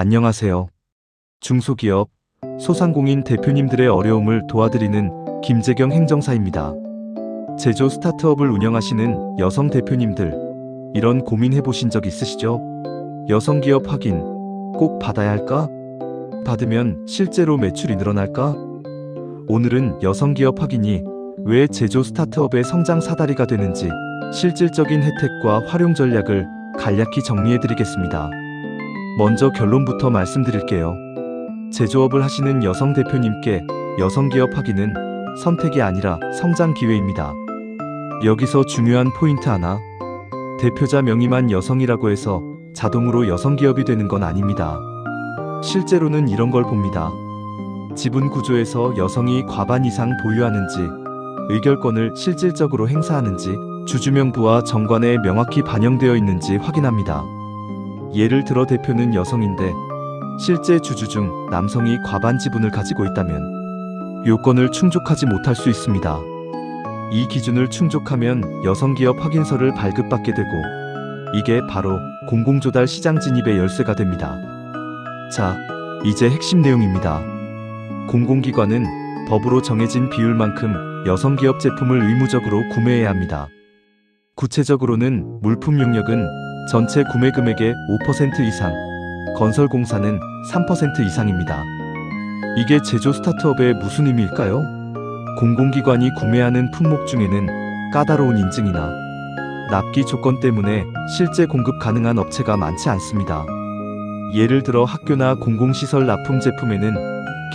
안녕하세요. 중소기업, 소상공인 대표님들의 어려움을 도와드리는 김재경 행정사입니다. 제조 스타트업을 운영하시는 여성 대표님들, 이런 고민 해 보신 적 있으시죠? 여성 기업 확인 꼭 받아야 할까? 받으면 실제로 매출이 늘어날까? 오늘은 여성 기업 확인이 왜 제조 스타트업의 성장 사다리가 되는지 실질적인 혜택과 활용 전략을 간략히 정리해 드리겠습니다. 먼저 결론부터 말씀드릴게요. 제조업을 하시는 여성 대표님께 여성 기업 확인은 선택이 아니라 성장 기회입니다. 여기서 중요한 포인트 하나. 대표자 명의만 여성이라고 해서 자동으로 여성 기업이 되는 건 아닙니다. 실제로는 이런 걸 봅니다. 지분 구조에서 여성이 과반 이상 보유하는지, 의결권을 실질적으로 행사하는지, 주주명부와 정관에 명확히 반영되어 있는지 확인합니다. 예를 들어 대표는 여성인데, 실제 주주 중 남성이 과반 지분을 가지고 있다면, 요건을 충족하지 못할 수 있습니다. 이 기준을 충족하면 여성기업 확인서를 발급받게 되고, 이게 바로 공공조달 시장 진입의 열쇠가 됩니다. 자, 이제 핵심 내용입니다. 공공기관은 법으로 정해진 비율만큼 여성기업 제품을 의무적으로 구매해야 합니다. 구체적으로는 물품 용역은 전체 구매 금액의 5% 이상, 건설공사는 3% 이상입니다. 이게 제조 스타트업의 무슨 의미일까요? 공공기관이 구매하는 품목 중에는 까다로운 인증이나 납기 조건 때문에 실제 공급 가능한 업체가 많지 않습니다. 예를 들어 학교나 공공시설 납품 제품에는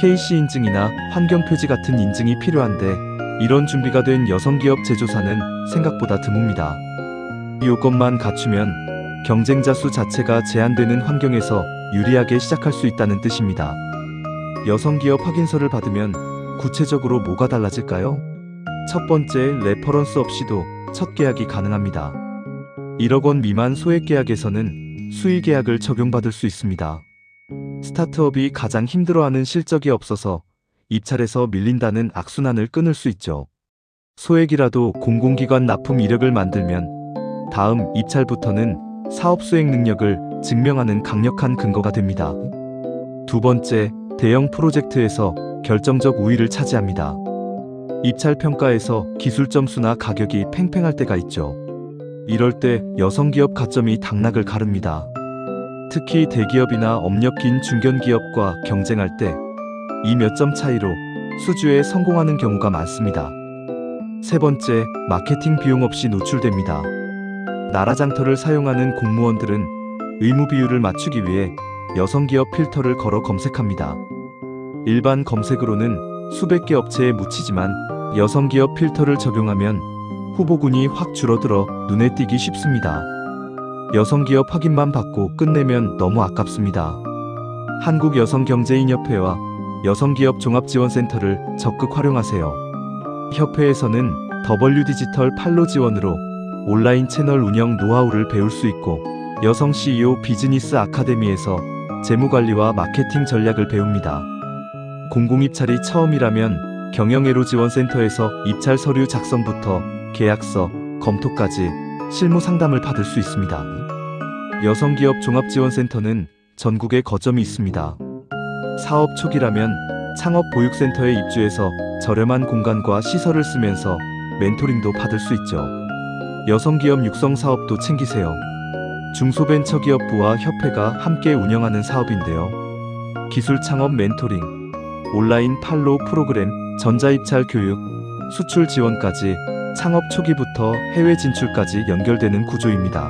KC 인증이나 환경표지 같은 인증이 필요한데 이런 준비가 된 여성기업 제조사는 생각보다 드뭅니다. 이 요건만 갖추면 경쟁자 수 자체가 제한되는 환경에서 유리하게 시작할 수 있다는 뜻입니다. 여성 기업 확인서를 받으면 구체적으로 뭐가 달라질까요? 첫 번째, 레퍼런스 없이도 첫 계약이 가능합니다. 1억 원 미만 소액 계약에서는 수의 계약을 적용받을 수 있습니다. 스타트업이 가장 힘들어하는 실적이 없어서 입찰에서 밀린다는 악순환을 끊을 수 있죠. 소액이라도 공공기관 납품 이력을 만들면 다음 입찰부터는 사업 수행 능력을 증명하는 강력한 근거가 됩니다. 두 번째, 대형 프로젝트에서 결정적 우위를 차지합니다. 입찰 평가에서 기술 점수나 가격이 팽팽할 때가 있죠. 이럴 때 여성 기업 가점이 당락을 가릅니다. 특히 대기업이나 업력 긴 중견 기업과 경쟁할 때 이 몇 점 차이로 수주에 성공하는 경우가 많습니다. 세 번째, 마케팅 비용 없이 노출됩니다. 나라장터를 사용하는 공무원들은 의무 비율을 맞추기 위해 여성 기업 필터를 걸어 검색합니다. 일반 검색으로는 수백 개 업체에 묻히지만 여성 기업 필터를 적용하면 후보군이 확 줄어들어 눈에 띄기 쉽습니다. 여성 기업 확인만 받고 끝내면 너무 아깝습니다. 한국여성경제인협회와 여성기업 종합지원센터를 적극 활용하세요. 협회에서는 더블유 디지털 팔로 지원으로 온라인 채널 운영 노하우를 배울 수 있고 여성 CEO 비즈니스 아카데미에서 재무관리와 마케팅 전략을 배웁니다. 공공입찰이 처음이라면 경영애로 지원센터에서 입찰 서류 작성부터 계약서, 검토까지 실무 상담을 받을 수 있습니다. 여성기업 종합지원센터는 전국에 거점이 있습니다. 사업 초기라면 창업 보육센터에 입주해서 저렴한 공간과 시설을 쓰면서 멘토링도 받을 수 있죠. 여성기업 육성 사업도 챙기세요. 중소벤처기업부와 협회가 함께 운영하는 사업인데요. 기술 창업 멘토링, 온라인 팔로우 프로그램, 전자입찰 교육, 수출 지원까지 창업 초기부터 해외 진출까지 연결되는 구조입니다.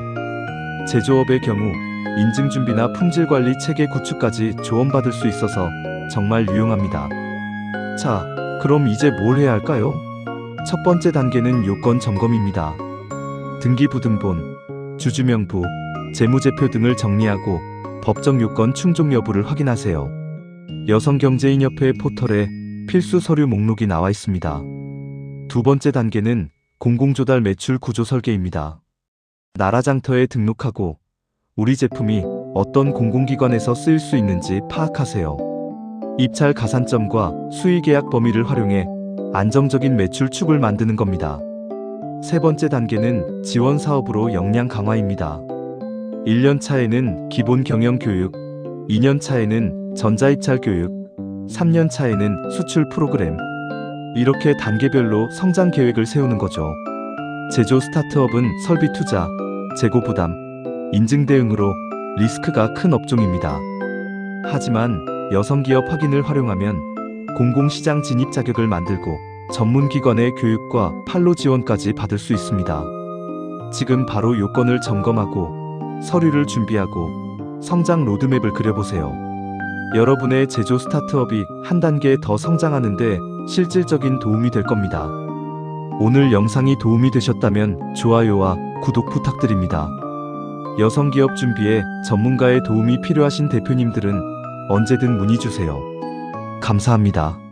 제조업의 경우 인증 준비나 품질 관리 체계 구축까지 조언받을 수 있어서 정말 유용합니다. 자, 그럼 이제 뭘 해야 할까요? 첫 번째 단계는 요건 점검입니다. 등기부등본, 주주명부, 재무제표 등을 정리하고 법정 요건 충족 여부를 확인하세요. 여성경제인협회 포털에 필수 서류 목록이 나와 있습니다. 두 번째 단계는 공공조달 매출 구조 설계입니다. 나라장터에 등록하고 우리 제품이 어떤 공공기관에서 쓰일 수 있는지 파악하세요. 입찰 가산점과 수의계약 범위를 활용해 안정적인 매출 축을 만드는 겁니다. 세 번째 단계는 지원 사업으로 역량 강화입니다. 1년 차에는 기본 경영 교육, 2년 차에는 전자입찰 교육, 3년 차에는 수출 프로그램. 이렇게 단계별로 성장 계획을 세우는 거죠. 제조 스타트업은 설비 투자, 재고 부담, 인증 대응으로 리스크가 큰 업종입니다. 하지만 여성 기업 확인을 활용하면 공공시장 진입 자격을 만들고 전문기관의 교육과 판로 지원까지 받을 수 있습니다. 지금 바로 요건을 점검하고 서류를 준비하고 성장 로드맵을 그려보세요. 여러분의 제조 스타트업이 한 단계 더 성장하는데 실질적인 도움이 될 겁니다. 오늘 영상이 도움이 되셨다면 좋아요와 구독 부탁드립니다. 여성 기업 준비에 전문가의 도움이 필요하신 대표님들은 언제든 문의 주세요. 감사합니다.